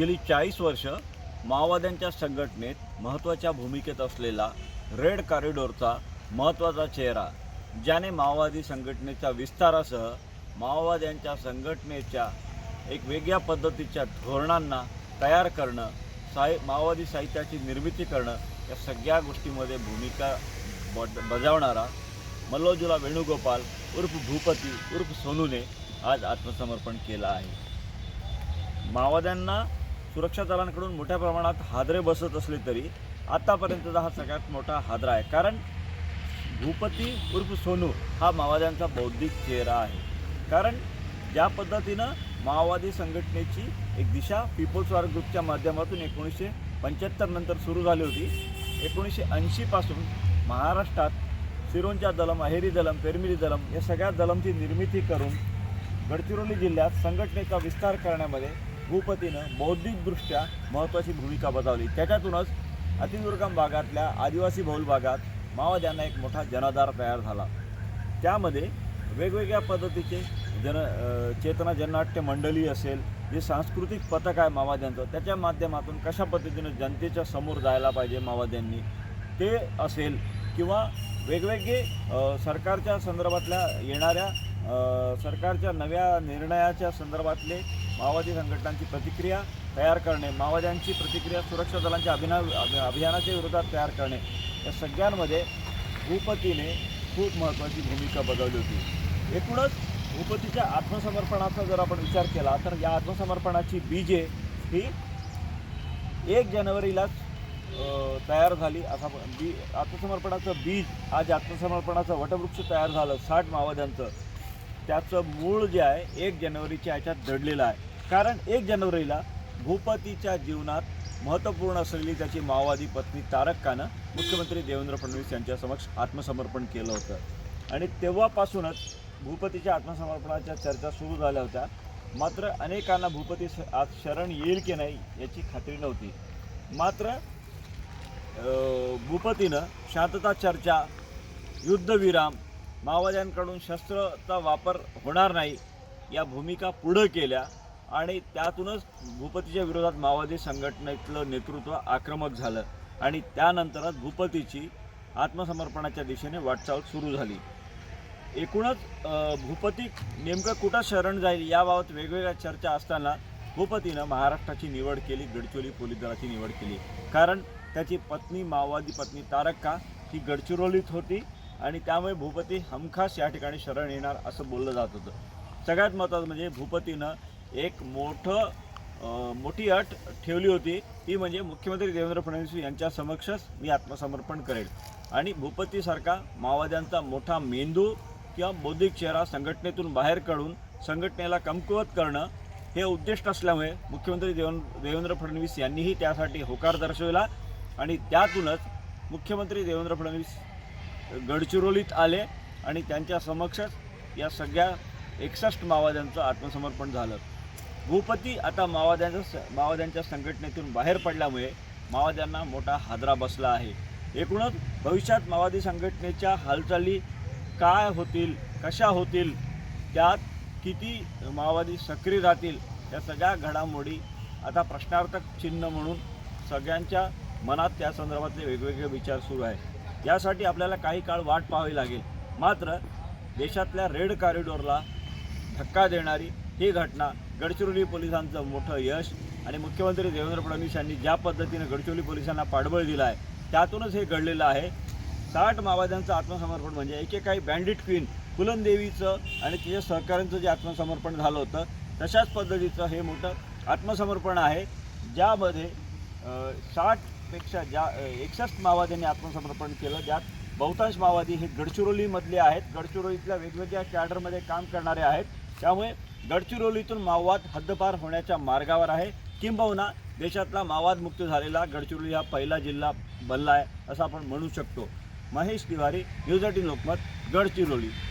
गेली चाळीस वर्ष माओवाद्यांच्या संघटनेत महत्त्वाच्या भूमिकेत असलेला रेड कॉरिडॉरचा महत्त्वाचा चेहरा ज्याने माओवादी संघटनेच्या विस्तारासह माओवाद्यांच्या संघटनेच्या एक वेगळ्या पद्धतीच्या धोरणांना तयार करणं साहि माओवादी साहित्याची निर्मिती करणं या सगळ्या गोष्टीमध्ये भूमिका ब बजावणारा मल्लोजुला वेणुगोपाल उर्फ भूपती उर्फ सोनूने आज आत्मसमर्पण केलं आहे. माओवाद्यांना सुरक्षा दलांकडून मोठ्या प्रमाणात हादरे बसत असले तरी आत्तापर्यंतचा हा सगळ्यात मोठा हादरा आहे. कारण भूपती उर्फ सोनू हा माओवाद्यांचा बौद्धिक चेहरा आहे. कारण ज्या पद्धतीनं माओवादी संघटनेची एक दिशा पीपल्स वॉर ग्रुपच्या माध्यमातून एकोणीसशे पंच्याहत्तर नंतर सुरू झाली होती. एकोणीसशे ऐंशीपासून महाराष्ट्रात सिरोंचा दलम अहेरी दलम पेरमिली दलम या सगळ्या दलमची निर्मिती करून गडचिरोली जिल्ह्यात संघटनेचा विस्तार करण्यामध्ये भूपतीनं बौद्धिकदृष्ट्या महत्त्वाची भूमिका बजावली. त्याच्यातूनच अतिदुर्गम भागातल्या आदिवासी बहुल भागात माओवाद्यांना एक मोठा जनाधार तयार झाला. त्यामध्ये वेगवेगळ्या पद्धतीचे जन चेतना जननाट्य मंडळी असेल जे सांस्कृतिक पथक आहे माओवाद्यांचं त्याच्या माध्यमातून कशा पद्धतीनं जनतेच्या समोर जायला पाहिजे माओवाद्यांनी ते असेल किंवा वेगवेगळे सरकारच्या संदर्भातल्या येणाऱ्या सरकारच्या नव्या निर्णयाच्या संदर्भातले माओवादी संघटनांची प्रतिक्रिया तयार करणे माओवाद्यांची प्रतिक्रिया सुरक्षा दलांच्या अभिनव अभियानाच्या विरोधात तयार करणे या सगळ्यांमध्ये भूपतीने खूप महत्त्वाची भूमिका बजावली होती. एकूणच भूपतीच्या आत्मसमर्पणाचा जर आपण विचार केला तर या आत्मसमर्पणाची बीजे ही एक जानेवारीलाच तयार झाली. असा बी आत्मसमर्पणाचं बीज आज आत्मसमर्पणाचं वटवृक्ष तयार झालं साठ माओवाद्यांचं. त्याचं मूळ जे आहे एक जानेवारीच्या ह्याच्यात दडलेलं आहे. कारण एक जानेवारीला भूपतीच्या जीवनात महत्त्वपूर्ण असलेली त्याची माओवादी पत्नी तारक्कानं मुख्यमंत्री देवेंद्र फडणवीस यांच्या समक्ष आत्मसमर्पण केलं होतं. आणि तेव्हापासूनच भूपतीच्या आत्मसमर्पणाच्या चर्चा सुरू झाल्या होत्या. मात्र अनेकांना भूपती आज शरण येईल की नाही याची खात्री नव्हती. मात्र भूपतीनं शांतता चर्चा युद्धविराम माओवाद्यांकडून शस्त्राचा वापर होणार नाही या भूमिका पुढं केल्या. आणि त्यातूनच भूपतीच्या विरोधात माओवादी संघटनेतलं नेतृत्व आक्रमक झालं. आणि त्यानंतरच भूपतीची आत्मसमर्पणाच्या दिशेने वाटचाल सुरू झाली. एकूणच भूपती नेमकं कुठं शरण जाईल याबाबत वेगवेगळ्या चर्चा असताना भूपतीनं महाराष्ट्राची निवड केली गडचिरोली पोलीस दलाची निवड केली. कारण त्याची पत्नी माओवादी पत्नी तारक्का ही गडचिरोलीत होती आणि त्यामुळे भूपती हमखास या ठिकाणी शरण येणार असं बोललं जात होतं. सगळ्यात महत्त्वाचं म्हणजे भूपतीनं एक मोठं मोठी अट ठेवली होती. ती म्हणजे मुख्यमंत्री देवेंद्र फडणवीस यांच्या समक्षच मी आत्मसमर्पण करेल. आणि भूपतीसारखा माओवाद्यांचा मोठा मेंदू किंवा बौद्धिक चेहरा संघटनेतून बाहेर काढून संघटनेला कमकुवत करणं हे उद्दिष्ट असल्यामुळे मुख्यमंत्री देवें देवेंद्र फडणवीस यांनीही त्यासाठी होकार दर्शविला. आणि त्यातूनच मुख्यमंत्री देवेंद्र फडणवीस गडचिरोलीत आले आणि त्यांच्या समक्षच या सगळ्या एकसष्ट माओवाद्यांचं आत्मसमर्पण झालं. भूपती आता माओवाद्यांच्या स माओवाद्यांच्या संघटनेतून बाहेर पडल्यामुळे माओवाद्यांना मोठा हादरा बसला आहे. एकूणच भविष्यात माओवादी संघटनेच्या हालचाली काय होतील कशा होतील त्यात किती माओवादी सक्रिय राहतील या सगळ्या घडामोडी आता प्रश्नार्थक चिन्ह म्हणून सगळ्यांच्या मनात त्या संदर्भातले वेगवेगळे विचार सुरू आहेत. यासाठी आपल्याला काही काळ वाट पाहावी लागेल. मात्र देशातल्या रेड कॉरिडॉरला धक्का देणारी ही घटना गडचिरोली पोलिसांचं मोठं यश आणि मुख्यमंत्री देवेंद्र फडणवीस यांनी ज्या पद्धतीनं गडचिरोली पोलिसांना पाठबळ दिलं आहे त्यातूनच हे घडलेलं आहे. साठ माओवाद्यांचं आत्मसमर्पण म्हणजे एकेकाळी बँडिट क्वीन कुलनदेवीचं आणि तिच्या सहकाऱ्यांचं जे आत्मसमर्पण झालं होतं तशाच पद्धतीचं हे मोठं आत्मसमर्पण आहे. ज्यामध्ये साठपेक्षा ज्या एकसष्ट माओवाद्यांनी आत्मसमर्पण केलं ज्यात बहुतांश माओवादी हे गडचिरोलीमधले आहेत. गडचिरोलीतल्या वेगवेगळ्या कॅडरमध्ये काम करणारे आहेत. त्यामुळे गडचिरोलीतून माओवाद हद्दपार होण्याच्या मार्गावर आहे. किंबहुना देशातला माओवाद मुक्त झालेला गडचिरोली हा पहिला जिल्हा बनला आहे असं आपण म्हणू शकतो. Mahesh Tiwari news eighteen Lokmat Gadchiroli.